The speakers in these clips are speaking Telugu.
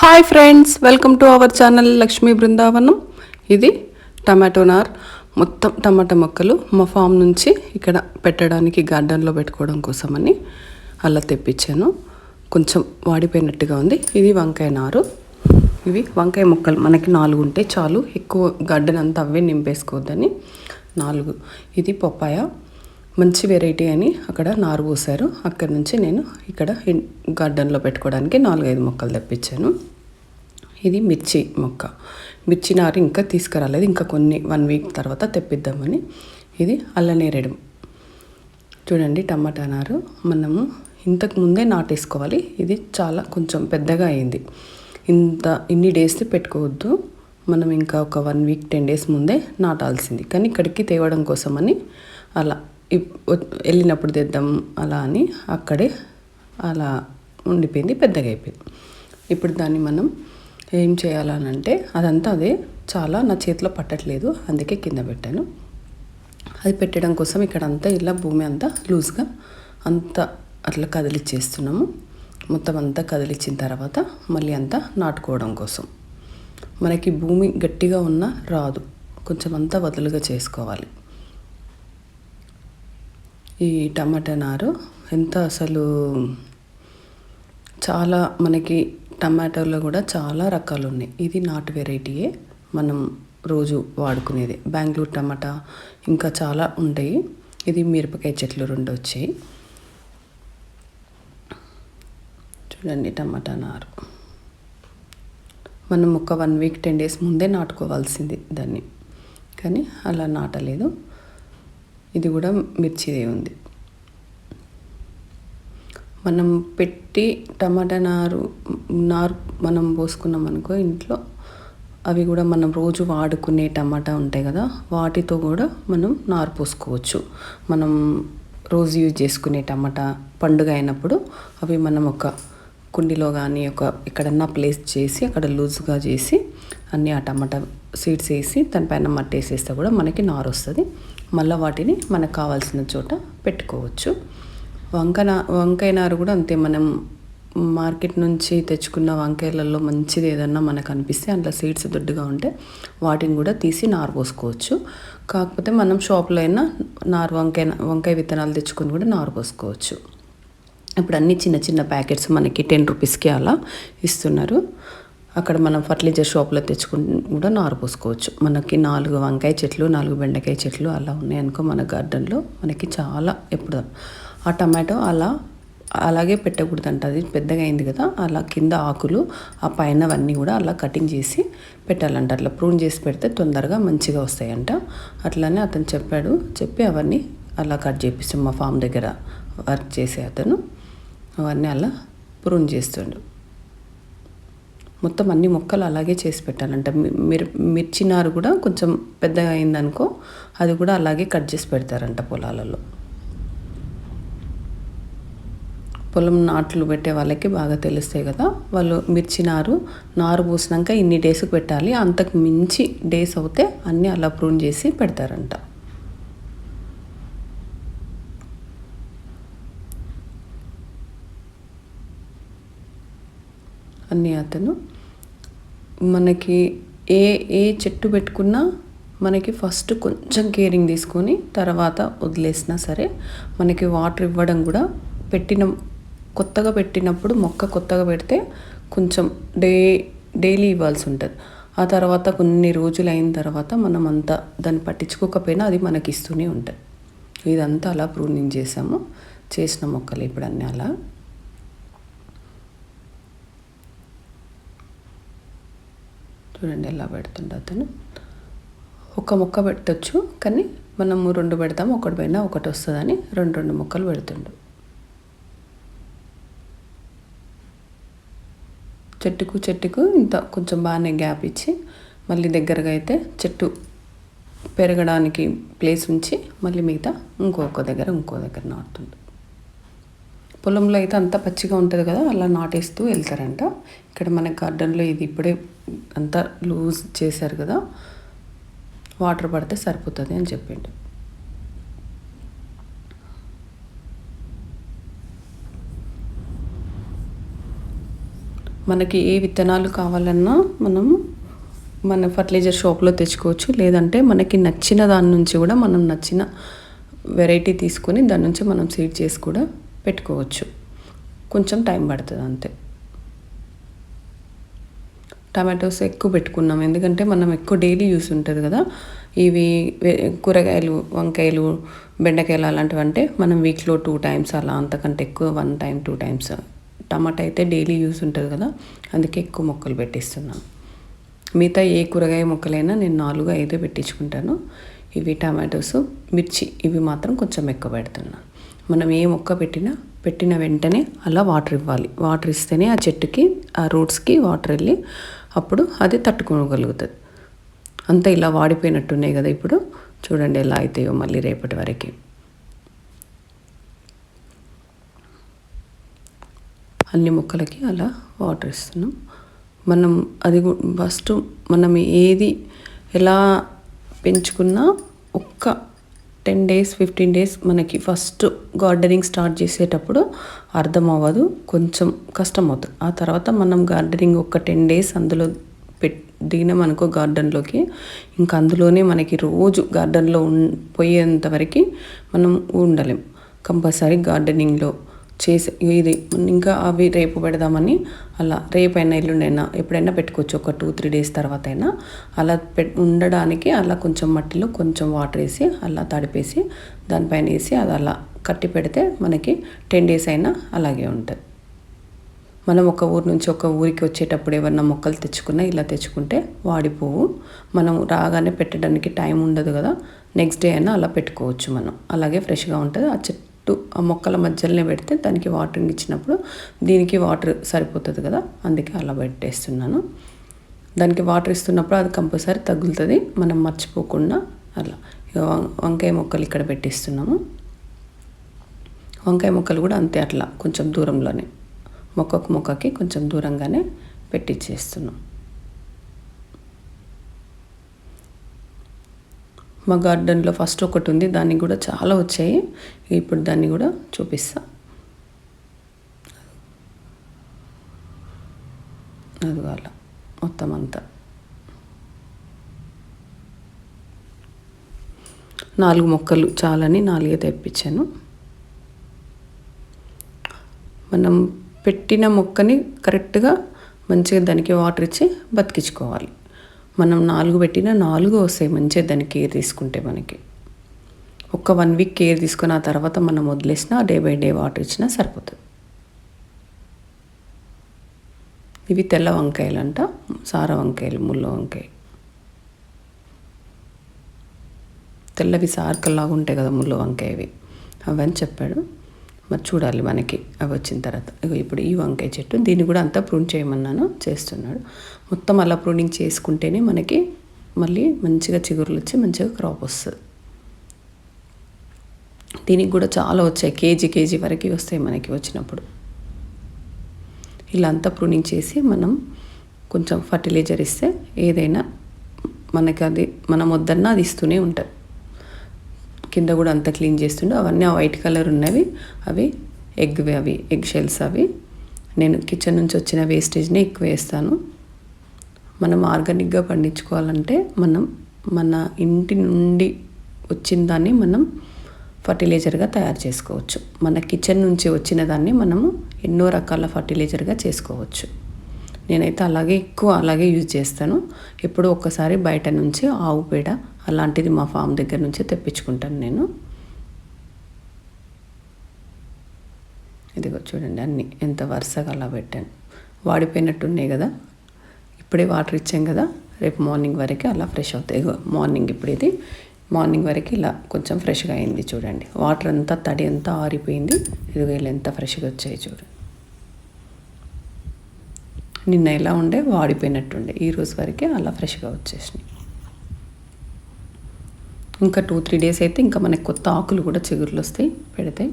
Hi friends welcome to our channel Lakshmi Brindavanam ఇది టమాటో నార్. మొత్తం టమాటా మొక్కలు మా ఫామ్ నుంచి ఇక్కడ పెట్టడానికి గార్డెన్లో పెట్టుకోవడం కోసమని అలా తెప్పించాను. కొంచెం వాడిపోయినట్టుగా ఉంది. ఇది వంకాయ నారు. ఇవి వంకాయ మొక్కలు మనకి నాలుగు ఉంటే చాలు. ఎక్కువ గార్డెన్ అంతా అవే నింపేసుకోవద్దని. నాలుగు. ఇది పప్పాయ. మంచి వెరైటీ అని అక్కడ నారు పోసారు అక్కడ నుంచి నేను ఇక్కడ గార్డెన్లో పెట్టుకోవడానికి నాలుగైదు మొక్కలు తెప్పించాను. ఇది మిర్చి మొక్క. మిర్చి నారు ఇంకా తీసుకురాలేదు. ఇంకా కొన్ని వన్ వీక్ తర్వాత తెప్పిద్దామని. ఇది అల్లనేరేడు. చూడండి టమాటా నారు. మనము ఇంతకు ముందే నాటేసుకోవాలి. ఇది చాలా కొంచెం పెద్దగా అయింది. ఇంత ఇన్ని డేస్ పెట్టుకోవద్దు. మనం ఇంకా ఒక వన్ వీక్ టెన్ డేస్ ముందే నాటాల్సింది. కానీ ఇక్కడికి తేవడం కోసమని అలా వెళ్ళినప్పుడు తెద్దాం అలా అని అక్కడే అలా ఉండిపోయింది పెద్దగా అయిపోయింది. ఇప్పుడు దాన్ని మనం ఏం చేయాలనంటే అదంతా అదే చాలా నా చేతిలో పట్టట్లేదు అందుకే కింద పెట్టాను. అది పెట్టడం కోసం ఇక్కడ అంతా ఇలా భూమి అంతా లూజ్గా అంతా అట్లా కదిలిచ్చేస్తున్నాము. మొత్తం అంతా కదిలిచ్చిన తర్వాత మళ్ళీ అంతా నాటుకోవడం కోసం. మనకి భూమి గట్టిగా ఉన్నా రాదు కొంచెం అంతా వదులుగా చేసుకోవాలి. ఈ టమాటా నారు. ఎంత అసలు చాలా మనకి టమాటోలో కూడా చాలా రకాలు ఉన్నాయి. ఇది నాటు వెరైటీయే మనం రోజు వాడుకునేది. బెంగళూరు టమాటా ఇంకా చాలా ఉంటాయి. ఇది మిరపకాయ చెట్లు రెండు వచ్చాయి. చూడండి టమాటా నారు. మనం ఒక వన్ వీక్ టెన్ డేస్ ముందే నాటుకోవాల్సింది దాన్ని. కానీ అలా నాటలేదు. ఇది కూడా మిర్చిదే ఉంది. మనం పెట్టి టమాటా నారు నారు మనం పోసుకున్నాం అనుకో ఇంట్లో అవి కూడా మనం రోజు వాడుకునే టమాటా ఉంటాయి కదా వాటితో కూడా మనం నారు పోసుకోవచ్చు. మనం రోజు యూజ్ చేసుకునే టమాటా పండుగ అయినప్పుడు అవి మనం ఒక కుండీలో కానీ ఒక ఎక్కడన్నా ప్లేస్ చేసి అక్కడ లూజ్గా చేసి అన్ని ఆ టమాటా సీడ్స్ వేసి దానిపైన మట్టి వేసేస్తే కూడా మనకి నారు వస్తుంది. మళ్ళీ వాటిని మనకు కావాల్సిన చోట పెట్టుకోవచ్చు. వంకన వంకాయ నారు కూడా అంతే. మనం మార్కెట్ నుంచి తెచ్చుకున్న వంకాయలలో మంచిది ఏదన్నా మనకు అనిపిస్తే అందులో సీడ్స్ దొడ్డుగా ఉంటే వాటిని కూడా తీసి నారు పోసుకోవచ్చు. కాకపోతే మనం షాప్లో అయినా నారు వంకాయ వంకాయ విత్తనాలు తెచ్చుకొని కూడా నారు పోసుకోవచ్చు. ఇప్పుడు అన్ని చిన్న చిన్న ప్యాకెట్స్ మనకి టెన్ రూపీస్కి అలా ఇస్తున్నారు. అక్కడ మనం ఫర్టిలైజర్ షాప్లో తెచ్చుకుని కూడా నారు పోసుకోవచ్చు. మనకి నాలుగు వంకాయ చెట్లు నాలుగు బెండకాయ చెట్లు అలా ఉన్నాయనుకో మన గార్డెన్లో మనకి చాలా ఎప్పుడు ఆ టమాటో అలా అలాగే పెట్టకూడదంట. అది పెద్దగా అయింది కదా అలా కింద ఆకులు ఆ పైనవన్నీ కూడా అలా కటింగ్ చేసి పెట్టాలంట. అట్లా ప్రూన్ చేసి పెడితే తొందరగా మంచిగా వస్తాయంట. అట్లానే అతను చెప్పాడు చెప్పి అవన్నీ అలా కట్ చేపిస్తాం మా ఫామ్ దగ్గర వర్క్ చేసే అతను. అవన్నీ అలా ప్రూన్ చేస్తుండు. మొత్తం అన్ని మొక్కలు అలాగే చేసి పెట్టాలంట. మిర్ మిర్చి నారు కూడా కొంచెం పెద్దగా అయిందనుకో అది కూడా అలాగే కట్ చేసి పెడతారంట పొలాలలో. పొలం నాట్లు పెట్టే వాళ్ళకి బాగా తెలుస్తాయి కదా. వాళ్ళు మిర్చి నారు నారు పోసినాక ఇన్ని డేస్కి పెట్టాలి. అంతకు మించి డేస్ అవుతే అన్నీ అలా ప్రూన్ చేసి పెడతారంట. అన్నీ అతను మనకి ఏ ఏ చెట్టు పెట్టుకున్నా మనకి ఫస్ట్ కొంచెం కేరింగ్ తీసుకొని తర్వాత వదిలేసినా సరే మనకి వాటర్ ఇవ్వడం కూడా పెట్టిన కొత్తగా పెట్టినప్పుడు మొక్క కొత్తగా పెడితే కొంచెం డే డైలీ ఇవ్వాల్సి ఉంటుంది. ఆ తర్వాత కొన్ని రోజులు అయిన తర్వాత మనం అంతా దాన్ని పట్టించుకోకపోయినా అది మనకి ఇస్తూనే ఉంటుంది. ఇదంతా అలా ప్రూనింగ్ చేసాము. చేసిన మొక్కలు ఇప్పుడు అన్నీ అలా. చూడండి ఎలా పెడుతుండే అతను. ఒక మొక్క పెట్టచ్చు కానీ మనము రెండు పెడతాము ఒకటి పైన ఒకటి వస్తుందని రెండు రెండు మొక్కలు పెడుతుండు. చెట్టుకు చెట్టుకు ఇంత కొంచెం బాగానే గ్యాప్ ఇచ్చి మళ్ళీ దగ్గరగా అయితే చెట్టు పెరగడానికి ప్లేస్ ఉంచి మళ్ళీ మిగతా ఇంకొక దగ్గర ఇంకో దగ్గర నాటుతుంది పొలంలో అయితే అంతా పచ్చిగా ఉంటుంది కదా అలా నాటేస్తూ వెళ్తారంట. ఇక్కడ మన గార్డెన్లో ఇది ఇప్పుడే అంతా లూజ్ చేశారు కదా వాటర్ పడితే సరిపోతుంది అని చెప్పిండు. మనకి ఏ విత్తనాలు కావాలన్నా మనం మన ఫర్టిలైజర్ షాప్లో తెచ్చుకోవచ్చు లేదంటే మనకి నచ్చిన దాని నుంచి కూడా మనం నచ్చిన వెరైటీ తీసుకొని దాని నుంచి మనం సీడ్ చేసి కూడా పెట్టుకోవచ్చు. కొంచెం టైం పడుతుంది అంతే. టమాటోస్ ఎక్కువ పెట్టుకున్నాం. ఎందుకంటే మనం ఎక్కువ డైలీ యూస్ ఉంటుంది కదా. ఇవి కూరగాయలు వంకాయలు బెండకాయలు అలాంటివి అంటే మనం వీక్లో టూ టైమ్స్ అలా అంతకంటే ఎక్కువ one time two times tomato అయితే డైలీ యూస్ ఉంటుంది కదా. అందుకే ఎక్కువ మొక్కలు పెట్టిస్తున్నాను మిగతా ఏ కూరగాయ మొక్కలైనా నేను నాలుగు ఐదే పెట్టించుకుంటాను. ఇవి టమాటోస్ మిర్చి ఇవి మాత్రం కొంచెం ఎక్కువ పెడుతున్నాను మనం ఏ మొక్క పెట్టినా పెట్టిన వెంటనే అలా వాటర్ ఇవ్వాలి. వాటర్ ఇస్తేనే ఆ చెట్టుకి ఆ రూట్స్కి వాటర్ వెళ్ళి అప్పుడు అది తట్టుకోగలుగుతుంది. అంతా ఇలా వాడిపోయినట్టున్నాయి కదా ఇప్పుడు. చూడండి ఎలా అవుతాయో మళ్ళీ రేపటి వరకు. అన్ని మొక్కలకి అలా వాటర్ ఇస్తున్నాం. మనం అది ఫస్ట్ మనం ఏది ఎలా పెంచుకున్నా ఒక్క టెన్ డేస్ ఫిఫ్టీన్ డేస్ మనకి ఫస్ట్ గార్డెనింగ్ స్టార్ట్ చేసేటప్పుడు అర్థం అవ్వదు కొంచెం కష్టం అవుతుంది ఆ తర్వాత మనం గార్డెనింగ్ ఒక టెన్ డేస్ అందులో పెట్ దిగినాం అనుకో గార్డెన్లోకి. ఇంకా అందులోనే మనకి రోజు గార్డెన్లో ఉం పోయేంత వరకు మనం ఉండలేం. కంపల్సరీ గార్డెనింగ్లో చేసే ఇది ఇంకా అవి రేపు పెడదామని అలా రేపైనా ఎల్లుండైనా ఎప్పుడైనా పెట్టుకోవచ్చు. ఒక టూ త్రీ డేస్ తర్వాత అయినా అలా పె ఉండడానికి అలా కొంచెం మట్టిలో కొంచెం వాటర్ వేసి అలా తడిపేసి దానిపైన వేసి అది అలా కట్టి పెడితే మనకి టెన్ డేస్ అయినా అలాగే ఉంటుంది. మనం ఒక ఊరు నుంచి ఒక ఊరికి వచ్చేటప్పుడు ఏమన్నా మొక్కలు తెచ్చుకున్నా ఇలా తెచ్చుకుంటే వాడిపోవు. మనం రాగానే పెట్టడానికి టైం ఉండదు కదా. నెక్స్ట్ డే అయినా అలా పెట్టుకోవచ్చు మనం. అలాగే ఫ్రెష్గా ఉంటుంది. ఆ చెట్టు ఆ మొక్కల మధ్యలోనే పెడితే దానికి వాటరింగ్ ఇచ్చినప్పుడు దీనికి వాటర్ సరిపోతుంది కదా? అందుకే అలా పెట్టేస్తున్నాను. దానికి వాటర్ ఇస్తున్నప్పుడు అది కంపల్సరీ తగులుతుంది. మనం మర్చిపోకుండా అలా. వంకాయ మొక్కలు ఇక్కడ పెట్టిస్తున్నాము. వంకాయ మొక్కలు కూడా అంతే అట్లా కొంచెం దూరంలోనే. మొక్కకు మొక్కకి కొంచెం దూరంగానే పెట్టించేస్తున్నాం మా గార్డెన్లో ఫస్ట్ ఒకటి ఉంది దానికి కూడా చాలా వచ్చాయి. ఇప్పుడు దాన్ని కూడా చూపిస్తా. అది వాళ్ళ మొత్తం అంతా. నాలుగు మొక్కలు చాలని నాలుగే తెప్పించాను. మనం పెట్టిన మొక్కని కరెక్ట్గా మంచిగా దానికి వాటర్ ఇచ్చి బతికించుకోవాలి. మనం నాలుగు పెట్టిన నాలుగు వస్తాయి మంచిగా దాన్ని కేర్ తీసుకుంటే మనకి. ఒక వన్ వీక్ కేర్ తీసుకున్న తర్వాత మనం వదిలేసినా డే బై డే వాటర్ ఇచ్చినా సరిపోతుంది. ఇవి తెల్ల వంకాయలు అంట సార వంకాయలు ముళ్ళ వంకాయ. తెల్లవి సార్కల్లాగా ఉంటాయి కదా ముళ్ళ వంకాయవి. అవని చెప్పాడు. మరి చూడాలి మనకి. అవి వచ్చిన తర్వాత. ఇప్పుడు ఈ వంకాయ చెట్టు దీన్ని కూడా అంతా ప్రూన్ చేయమన్నాను చేస్తున్నాడు. మొత్తం అలా ప్రూనింగ్ చేసుకుంటేనే మనకి మళ్ళీ మంచిగా చిగురులు వచ్చి మంచిగా క్రాప్ వస్తుంది. దీనికి కూడా చాలా వచ్చాయి. కేజీ కేజీ వరకు వస్తాయి మనకి వచ్చినప్పుడు. ఇలా అంతా ప్రూనింగ్ చేసి మనం కొంచెం ఫర్టిలైజర్ ఇస్తే ఏదైనా మనకి అది మనం వద్దన్నా అది ఇస్తూనే ఉంటుంది కింద కూడా అంతా క్లీన్ చేస్తుండే. అవన్నీ ఆ వైట్ కలర్ ఉన్నవి. అవి ఎగ్వి అవి ఎగ్ షెల్స్ అవి. నేను కిచెన్ నుంచి వచ్చిన వేస్టేజ్ని ఎక్కువ వేస్తాను. మనం ఆర్గానిక్గా పండించుకోవాలంటే మనం మన ఇంటి నుండి వచ్చిన దాన్ని మనం ఫర్టిలైజర్గా తయారు చేసుకోవచ్చు. మన కిచెన్ నుంచి వచ్చిన దాన్ని మనము ఎన్నో రకాల ఫర్టిలైజర్గా చేసుకోవచ్చు. నేనైతే అలాగే ఎక్కువ అలాగే యూజ్ చేస్తాను. ఎప్పుడో ఒక్కసారి బయట నుంచి ఆవు పేడ అలాంటిది మా ఫామ్ దగ్గర నుంచే తెప్పించుకుంటాను నేను. ఇదిగో చూడండి అన్నీ ఎంత వరుసగా అలా పెట్టాను. వాడిపోయినట్టున్నాయి కదా ఇప్పుడే వాటర్ ఇచ్చాం కదా రేపు మార్నింగ్ వరకు అలా ఫ్రెష్ అవుతాయి. మార్నింగ్ ఇప్పుడు ఇది. మార్నింగ్ వరకు ఇలా కొంచెం ఫ్రెష్గా అయింది చూడండి. వాటర్ అంతా తడి అంతా ఆరిపోయింది. ఇదిగో ఎంత ఫ్రెష్గా వచ్చాయి చూడండి నిన్న ఎలా ఉండే? వాడిపోయినట్టుండే. ఈ రోజు వరకే అలా ఫ్రెష్గా వచ్చేసినాయి. ఇంకా టూ త్రీ డేస్ అయితే ఇంకా మనకి కొత్త ఆకులు కూడా చిగురులు వస్తాయి పెడతాయి.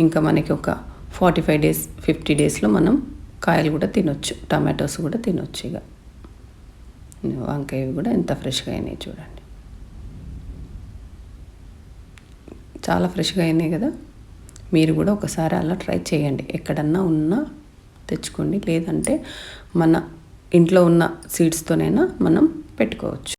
ఇంకా మనకి ఒక ఫార్టీ ఫైవ్ డేస్ ఫిఫ్టీ డేస్లో మనం కాయలు కూడా తినొచ్చు టమాటోస్ కూడా తినొచ్చు ఇక. వంకాయవి కూడా ఎంత ఫ్రెష్గా అయినాయి చూడండి. చాలా ఫ్రెష్గా అయినాయి కదా? మీరు కూడా ఒకసారి అలా ట్రై చేయండి. ఎక్కడన్నా ఉన్నా తెచ్చుకోండి. లేదంటే మన ఇంట్లో ఉన్న సీడ్స్తోనైనా మనం పెట్టుకోవచ్చు.